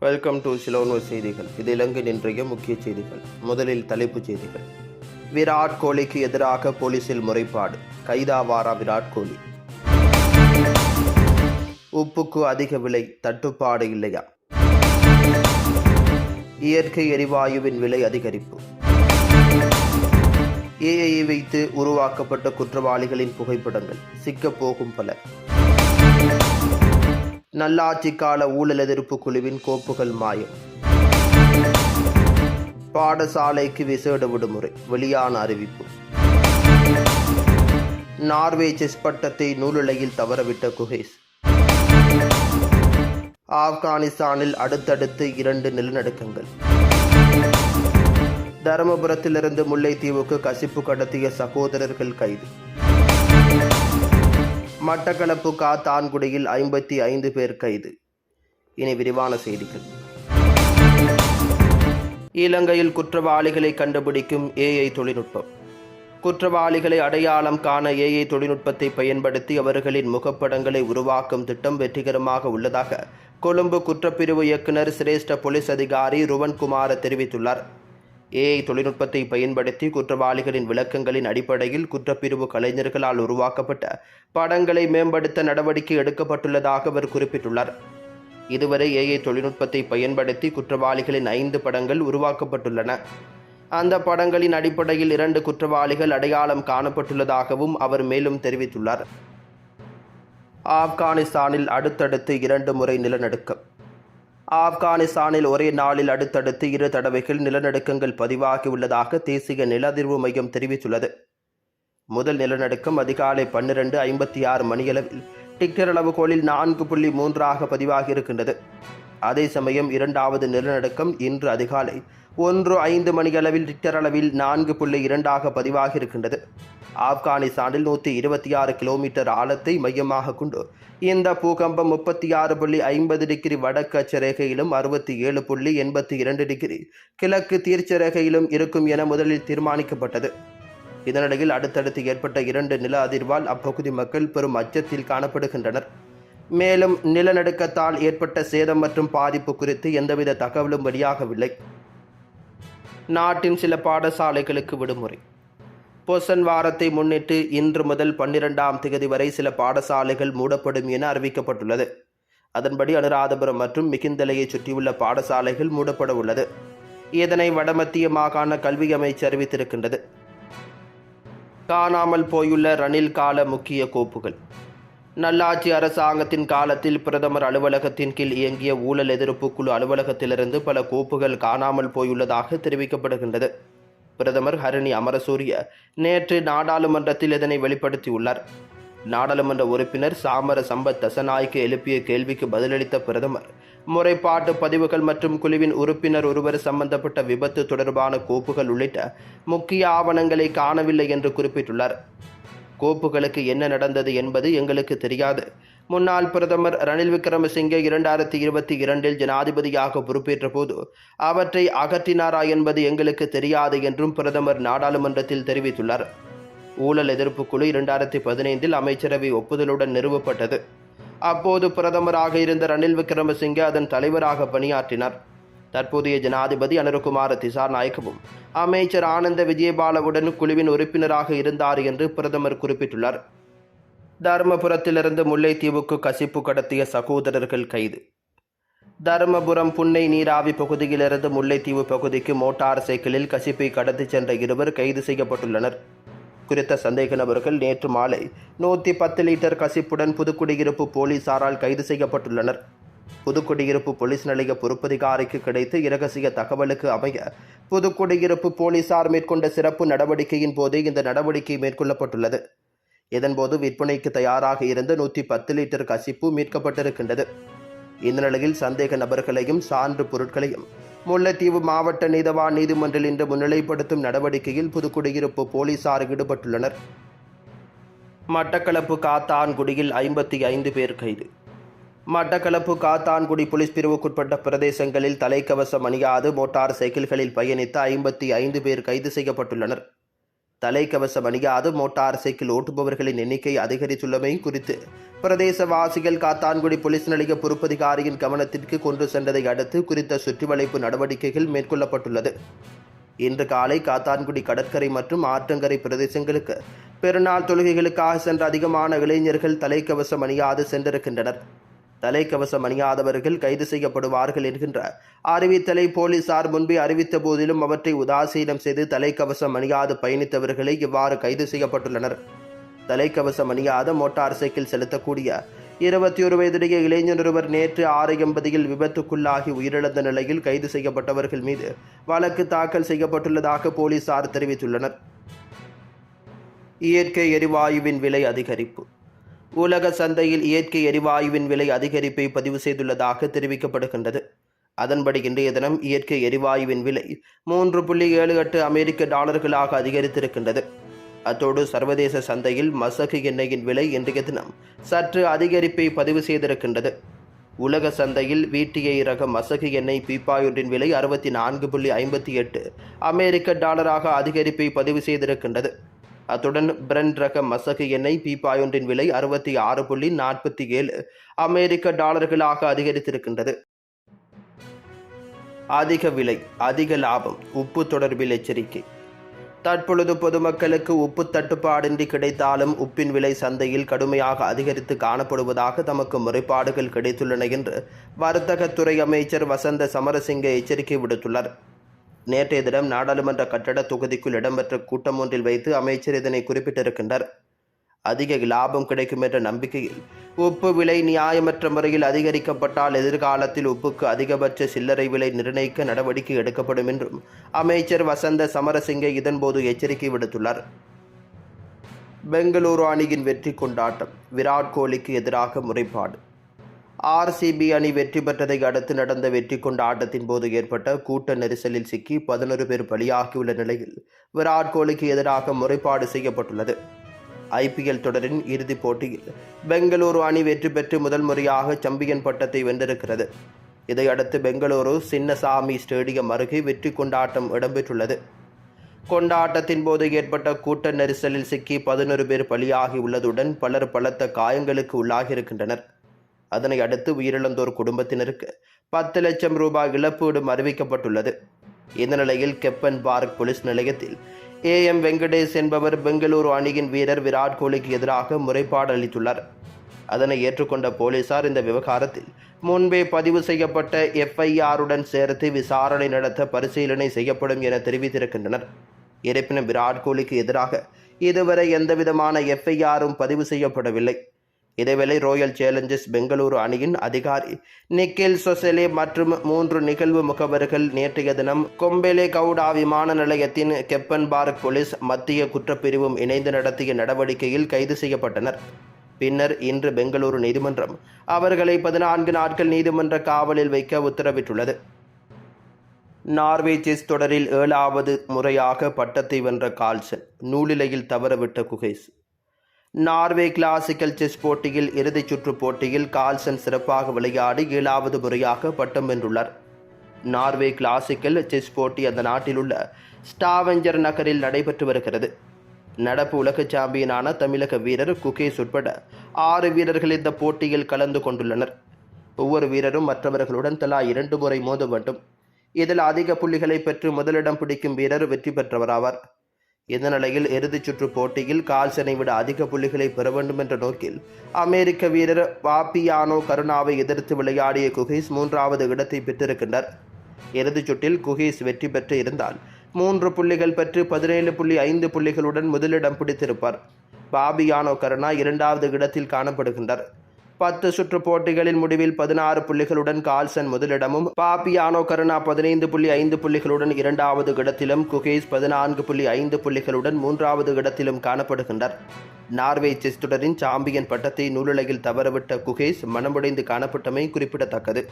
Welcome to சிலோனோ செய்திகள் இது இலங்கையின் இன்றைய முக்கிய செய்திகள். முதலில் தலைப்புச் செய்திகள். விராட் கோலிக்கு எதிராக போலீசில் முறைப்பாடு. கைதாவாரா விராட் கோலி? உப்புக்கு அதிக விலை தட்டுப்பாடு இல்லையா? இயற்கை எரிவாயுவின் விலை அதிகரிப்பு. ஏஐ வைத்து உருவாக்கப்பட்ட குற்றவாளிகளின் புகைப்படங்கள். சிக்கப்போகும் பலர். நல்லாட்சி கால ஊழல் எதிர்ப்பு குழுவின் கோப்புகள் மாயம். பாடசாலைக்கு விசேட விடுமுறை வெளியான அறிவிப்பு. நார்வே செஸ் பட்டத்தை நூலுலையில் தவறவிட்ட குஹேஸ் ஆப்கானிஸ்தானில் அடுத்தடுத்து இரண்டு நிலநடுக்கங்கள். தருமபுரத்திலிருந்து முல்லைத்தீவுக்கு கசிப்பு கடத்திய சகோதரர்கள் கைது. மட்டக்களப்பு காத்தான்குடியில் ஐம்பத்தி ஐந்து பேர் கைது. இனி விரிவான செய்திகள். இலங்கையில் குற்றவாளிகளை கண்டுபிடிக்கும் ஏஐ தொழில்நுட்பம். குற்றவாளிகளை அடையாளம் காண ஏஐ தொழில்நுட்பத்தை பயன்படுத்தி அவர்களின் முகப்படங்களை உருவாக்கும் திட்டம் வெற்றிகரமாக உள்ளதாக கொழும்பு குற்றப்பிரிவு இயக்குனர் சிரேஷ்ட போலீஸ் அதிகாரி ருவன்குமார தெரிவித்துள்ளார். ஏஐ தொழில்நுட்பத்தை பயன்படுத்தி குற்றவாளிகளின் விளக்கங்களின் அடிப்படையில் குற்றப்பிரிவு கலைஞர்களால் உருவாக்கப்பட்ட படங்களை மேம்படுத்த நடவடிக்கை எடுக்கப்பட்டுள்ளதாக அவர் குறிப்பிட்டுள்ளார். இதுவரை ஏஐ தொழில்நுட்பத்தை பயன்படுத்தி குற்றவாளிகளின் ஐந்து படங்கள் உருவாக்கப்பட்டுள்ளன. அந்த படங்களின் அடிப்படையில் இரண்டு குற்றவாளிகள் அடையாளம் காணப்பட்டுள்ளதாகவும் அவர் மேலும் தெரிவித்துள்ளார். ஆப்கானிஸ்தானில் அடுத்தடுத்து இரண்டு முறை நிலநடுக்கம். ஆப்கானிஸ்தானில் ஒரே நாளில் அடுத்தடுத்து இரு தடவைகள் நிலநடுக்கங்கள் பதிவாகியுள்ளதாக தேசிய நில அதிர்வு மையம் தெரிவித்துள்ளது. முதல் நிலநடுக்கம் அதிகாலை பன்னிரண்டு ஐம்பத்தி ஆறு மணியளவில் டிக்டர் அளவுகோலில் நான்கு புள்ளி மூன்றாக பதிவாகியிருக்கின்றது. அதே சமயம் இரண்டாவது நிலநடுக்கம் இன்று அதிகாலை ஒன்று ஐந்து மணியளவில் ரிக்டர் அளவில் நான்கு புள்ளி இரண்டாக பதிவாகியிருக்கின்றது. ஆப்கானிஸ்தானில் நூற்றி இருபத்தி ஆறு கிலோமீட்டர் ஆழத்தை மையமாக கொண்டு இந்த பூகம்பம் முப்பத்தி ஆறு புள்ளி ஐம்பது டிகிரி வடக்கு அச்சரேகையிலும் அறுபத்தி ஏழு புள்ளி எண்பத்தி இரண்டு டிகிரி கிழக்கு தீர்ச்சரேகையிலும் இருக்கும் என முதலில் தீர்மானிக்கப்பட்டது. இதனிடையில் அடுத்தடுத்து ஏற்பட்ட இரண்டு நில அதிர்வால் அப்பகுதி மக்கள் பெரும் அச்சத்தில் காணப்படுகின்றனர். மேலும் நிலநடுக்கத்தால் ஏற்பட்ட சேதம் மற்றும் பாதிப்பு குறித்து எந்தவித தகவலும் வெளியாகவில்லை. நாட்டின் சில பாடசாலைகளுக்கு விடுமுறை. பொசன் வாரத்தை முன்னிட்டு இன்று முதல் பன்னிரெண்டாம் தேதி வரை சில பாடசாலைகள் மூடப்படும் என அறிவிக்கப்பட்டுள்ளது. அதன்படி அனுராதபுரம் மற்றும் மிகிந்தலையை சுற்றியுள்ள பாடசாலைகள் மூடப்பட உள்ளது. இதனை வடமத்திய மாகாண கல்வி அமைச்சு அறிவித்திருக்கின்றது. காணாமல் போயுள்ள ரணில் கால முக்கிய கோப்புகள். நல்லாட்சி அரசாங்கத்தின் காலத்தில் பிரதமர் அலுவலகத்தின் கீழ் இயங்கிய ஊழல் எதிர்ப்பு குழு அலுவலகத்திலிருந்து பல கோப்புகள் காணாமல் போயுள்ளதாக தெரிவிக்கப்படுகின்றது. பிரதமர் ஹரணி அமரசூரிய நேற்று நாடாளுமன்றத்தில் இதனை வெளிப்படுத்தியுள்ளார். நாடாளுமன்ற உறுப்பினர் சாமர சம்பத் தசநாய்க்கு எழுப்பிய கேள்விக்கு பதிலளித்த பிரதமர் முறைப்பாட்டு பதிவுகள் மற்றும் குழுவின் உறுப்பினர் ஒருவர் சம்பந்தப்பட்ட விபத்து தொடர்பான கோப்புகள் உள்ளிட்ட முக்கிய ஆவணங்களை காணவில்லை என்று குறிப்பிட்டுள்ளார். கோப்புகளுக்கு என்ன நடந்தது என்பது எங்களுக்கு தெரியாது. முன்னாள் பிரதமர் ரணில் விக்ரமசிங்கே இரண்டாயிரத்தி இருபத்தி இரண்டில் ஜனாதிபதியாக பொறுப்பேற்ற போது அவற்றை அகற்றினாரா என்பது எங்களுக்கு தெரியாது என்றும் பிரதமர் நாடாளுமன்றத்தில் தெரிவித்துள்ளார். ஊழல் எதிர்ப்பு குழு இரண்டாயிரத்தி பதினைந்தில் அமைச்சரவை ஒப்புதலுடன் நிறுவப்பட்டது. அப்போது பிரதமராக இருந்த ரணில் விக்ரமசிங்கே அதன் தலைவராக பணியாற்றினார். தற்போதைய ஜனாதிபதி அனுரகுமார திசார் நாயக்கவும் அமைச்சர் ஆனந்த விஜயபாலவுடன் குழுவின் உறுப்பினராக இருந்தார் என்று பிரதமர் குறிப்பிட்டுள்ளார். தருமபுரத்திலிருந்து முல்லைத்தீவுக்கு கசிப்பு கடத்திய சகோதரர்கள் கைது. தருமபுரம் புன்னை நீராவி பகுதியிலிருந்து முல்லைத்தீவு பகுதிக்கு மோட்டார் சைக்கிளில் கசிப்பை கடத்திச் சென்ற இருவர் கைது செய்யப்பட்டுள்ளனர். குறித்த சந்தேக நபர்கள் நேற்று மாலை நூற்றி பத்து லிட்டர் கசிப்புடன் புதுக்குடியிருப்பு போலீசாரால் கைது செய்யப்பட்டுள்ளனர். புதுக்குடியிருப்பு போலீஸ் நிலைய பொறுப்பதிகாரிக்கு கிடைத்து இரகசிய தகவலுக்கு அமைய புதுக்குடியிருப்பு போலீசார் மேற்கொண்ட சிறப்பு நடவடிக்கையின் போதே இந்த நடவடிக்கை மேற்கொள்ளப்பட்டுள்ளது. இதன்போது விற்பனைக்கு தயாராக இருந்த நூற்றி பத்து லிட்டர் கசிப்பு மீட்கப்பட்டிருக்கின்றது. இந்த நிலையில் சந்தேக நபர்களையும் சான்று பொருட்களையும் முல்லைத்தீவு மாவட்ட நீதவான் நீதிமன்றில் இன்று முன்னிலைப்படுத்தும் நடவடிக்கையில் புதுக்குடியிருப்பு போலீசார் ஈடுபட்டுள்ளனர். மட்டக்களப்பு காத்தான்குடியில் ஐம்பத்தி ஐந்து பேர் கைது. மட்டக்களப்பு காத்தான்குடி போலீஸ் பிரிவுக்குட்பட்ட பிரதேசங்களில் தலைக்கவசம் அணியாது மோட்டார் சைக்கிள்களில் பயணித்த ஐம்பத்தி ஐந்து பேர் கைது செய்யப்பட்டுள்ளனர். தலைக்கவசம் அணியாது மோட்டார் சைக்கிள் ஓட்டுபவர்களின் எண்ணிக்கை அதிகரித்துள்ளமை குறித்து பிரதேசவாசிகள் காத்தான்குடி போலீஸ் நிலைய பொறுப்பதிகாரியின் கவனத்திற்கு கொண்டு சென்றதை அடுத்து குறித்த சுற்றிவளைப்பு நடவடிக்கைகள் மேற்கொள்ளப்பட்டுள்ளது. இன்று காலை காத்தான்குடி கடற்கரை மற்றும் ஆற்றங்கரை பிரதேசங்களுக்கு பெருநாள் தொழுகைகளுக்காக சென்ற அதிகமான இளைஞர்கள் தலைக்கவசம் அணியாது சென்றிருக்கின்றனர். தலைக்கவசம் அணியாதவர்கள் கைது செய்யப்படுவார்கள் என்கின்ற அறிவித்தலை போலீசார் முன்பே அறிவித்த போதிலும் அவற்றை உதாசீனம் செய்து தலைக்கவசம் அணியாது பயணித்தவர்களே இவ்வாறு கைது செய்யப்பட்டுள்ளனர். தலைக்கவசம் அணியாத மோட்டார் சைக்கிள் செலுத்தக்கூடிய இருபத்தி ஒரு வயதுடைய இளைஞர் ஒருவர் நேற்று ஆறு எண்பதில் விபத்துக்குள்ளாகி உயிரிழந்த நிலையில் கைது செய்யப்பட்டவர்கள் மீது வழக்கு தாக்கல் செய்யப்பட்டுள்ளதாக போலீசார் தெரிவித்துள்ளனர். இயற்கை எரிவாயுவின் விலை அதிகரிப்பு. உலக சந்தையில் இயற்கை எரிவாயுவின் விலை அதிகரிப்பை பதிவு செய்துள்ளதாக தெரிவிக்கப்படுகின்றது. அதன்படி இன்றைய தினம் இயற்கை எரிவாயுவின் விலை மூன்று புள்ளி ஏழு எட்டு அமெரிக்க டாலர்களாக அதிகரித்திருக்கின்றது. அத்தோடு சர்வதேச சந்தையில் மசகு எண்ணெயின் விலை இன்றைய தினம் சற்று அதிகரிப்பை பதிவு செய்திருக்கின்றது. உலக சந்தையில் விடிஐ ரக மசகு எண்ணெய் பீப்பாயொன்றின் விலை அறுபத்தி நான்கு புள்ளி ஐம்பத்தி எட்டு அமெரிக்க டாலராக அதிகரிப்பை பதிவு செய்திருக்கின்றது. அத்துடன் பிரெண்ட் ரக மசகு எண்ணெய் பீப்பாயொன்றின் விலை அறுபத்தி ஆறு புள்ளி நாற்பத்தி ஏழு அமெரிக்க டாலர்களாக அதிகரித்திருக்கின்றது. அதிக விலை அதிக லாபம் உப்பு தொடர்பில் எச்சரிக்கை. தற்பொழுது பொதுமக்களுக்கு உப்பு தட்டுப்பாடின்றி கிடைத்தாலும் உப்பின் விலை சந்தையில் கடுமையாக அதிகரித்து காணப்படுவதாக தமக்கு முறைப்பாடுகள் கிடைத்துள்ளன என்று வர்த்தகத்துறை அமைச்சர் வசந்த சமரசிங்க எச்சரிக்கை விடுத்துள்ளார். நேற்றைய தினம் நாடாளுமன்ற கட்டட தொகுதிக்குள் இடம்பெற்ற கூட்டம் ஒன்றில் வைத்து அமைச்சர் இதனை குறிப்பிட்டிருக்கின்றார். அதிக லாபம் கிடைக்கும் என்ற நம்பிக்கையில் உப்பு விலை நியாயமற்ற முறையில் அதிகரிக்கப்பட்டால் எதிர்காலத்தில் உப்புக்கு அதிகபட்ச சில்லறை விலை நிர்ணயிக்க நடவடிக்கை எடுக்கப்படும் என்றும் அமைச்சர் வசந்த சமரசிங்க இதன்போது எச்சரிக்கை விடுத்துள்ளார். பெங்களூரு அணியின் வெற்றி கொண்டாட்டம் விராட் கோலிக்கு எதிராக முறைப்பாடு. ஆர்சிபி அணி வெற்றி பெற்றதை அடுத்து நடந்த வெற்றி கொண்டாட்டத்தின் போது ஏற்பட்ட கூட்ட நெரிசலில் சிக்கி பதினொரு பேர் பலியாகியுள்ள நிலையில் விராட் கோலிக்கு எதிராக முறைப்பாடு செய்யப்பட்டுள்ளது. ஐபிஎல் தொடரின் இறுதிப் போட்டியில் பெங்களூரு அணி வெற்றி பெற்று முதல் முறையாக சாம்பியன் பட்டத்தை வென்றிருக்கிறது. இதையடுத்து பெங்களூரு சின்னசாமி ஸ்டேடியம் அருகே வெற்றி கொண்டாட்டம் இடம்பெற்றுள்ளது. கொண்டாட்டத்தின் போது ஏற்பட்ட கூட்ட நெரிசலில் சிக்கி பதினொரு பேர் பலியாகி உள்ளதுடன் பலர் பலத்த காயங்களுக்கு உள்ளாகியிருக்கின்றனர். அதனை அடுத்து உயிரிழந்தோர் குடும்பத்தினருக்கு பத்து லட்சம் ரூபாய் இழப்பீடும் அறிவிக்கப்பட்டுள்ளது. இந்த நிலையில் கெப்பன் பார்க் போலீஸ் நிலையத்தில் ஏ எம் வெங்கடேஷ் என்பவர் பெங்களூரு அணியின் வீரர் விராட் கோலிக்கு எதிராக முறைப்பாடு அளித்துள்ளார். அதனை ஏற்றுக்கொண்ட போலீசார் இந்த விவகாரத்தில் முன்பே பதிவு செய்யப்பட்ட எஃப்ஐஆருடன் சேர்த்து விசாரணை நடத்த பரிசீலனை செய்யப்படும் என தெரிவித்திருக்கின்றனர். இருப்பினும் விராட் கோலிக்கு எதிராக இதுவரை எந்தவிதமான எஃப்ஐஆரும் பதிவு செய்யப்படவில்லை. இதேவேளை ராயல் சேலஞ்சர்ஸ் பெங்களூரு அணியின் அதிகாரி நிக்கில் சொசெலே மற்றும் மூன்று நிகழ்வு முகவர்கள் நேற்றைய தினம் கொம்பெலே கவுடா விமான நிலையத்தின் கெப்பன் பார்க் போலீஸ் மத்திய குற்றப்பிரிவும் இணைந்து நடத்திய நடவடிக்கையில் கைது செய்யப்பட்டனர். பின்னர் இன்று பெங்களூரு நீதிமன்றம் அவர்களை பதினான்கு நாட்கள் நீதிமன்ற காவலில் வைக்க உத்தரவிட்டுள்ளது. நார்வே செஸ் தொடரில் ஏழாவது முறையாக பட்டத்தை வென்ற கால்சன் நூலிலையில் தவறவிட்ட குகேஸ் நார்வே கிளாசிக்கல் செஸ் போட்டியில் இறுதிச் சுற்று போட்டியில் கால்சன் சிறப்பாக விளையாடி ஏழாவது முறையாக பட்டம் வென்றுள்ளார். நார்வே கிளாசிக்கல் செஸ் போட்டி அந்த நாட்டிலுள்ள ஸ்டாவெஞ்சர் நகரில் நடைபெற்று வருகிறது. நடப்பு உலக சாம்பியனான தமிழக வீரர் குகேஷ் உட்பட ஆறு வீரர்கள் இந்த போட்டியில் கலந்து கொண்டுள்ளனர். ஒவ்வொரு வீரரும் மற்றவர்களுடன் தலா இரண்டு முறை மோத வேண்டும். இதில் அதிக புள்ளிகளை பெற்று முதலிடம் பிடிக்கும் வீரர் வெற்றி பெற்றவராவார். இந்த நிலையில் இறுதிச் சுற்று போட்டியில் கால்சனை விட அதிக புள்ளிகளை பெற வேண்டும் என்ற நோக்கில் அமெரிக்க வீரர் வாப்பியானோ கருணாவை எதிர்த்து விளையாடிய குஹீஸ் மூன்றாவது இடத்தை பெற்றிருக்கின்றார். இறுதிச் சுற்றில் குஹீஸ் வெற்றி பெற்று இருந்தால் மூன்று புள்ளிகள் பெற்று பதினேழு புள்ளி ஐந்து புள்ளிகளுடன் முதலிடம் பிடித்திருப்பார். பாபியானோ கருணா இரண்டாவது இடத்தில் காணப்படுகின்றார். பத்து சுற்று போட்டிகளின் முடிவில் பதினாறு புள்ளிகளுடன் கால்சன் முதலிடமும் பாப்பியானோ கருணா பதினைந்து புள்ளி ஐந்து புள்ளிகளுடன் இரண்டாவது இடத்திலும் குகேஸ் பதினான்கு புள்ளி ஐந்து புள்ளிகளுடன் மூன்றாவது இடத்திலும் காணப்படுகின்றார் நார்வே செஸ் தொடரின் சாம்பியன் பட்டத்தை நூலுலகில் தவறவிட்ட குகேஷ் மனமுடைந்து காணப்பட்டமை குறிப்பிடத்தக்கது.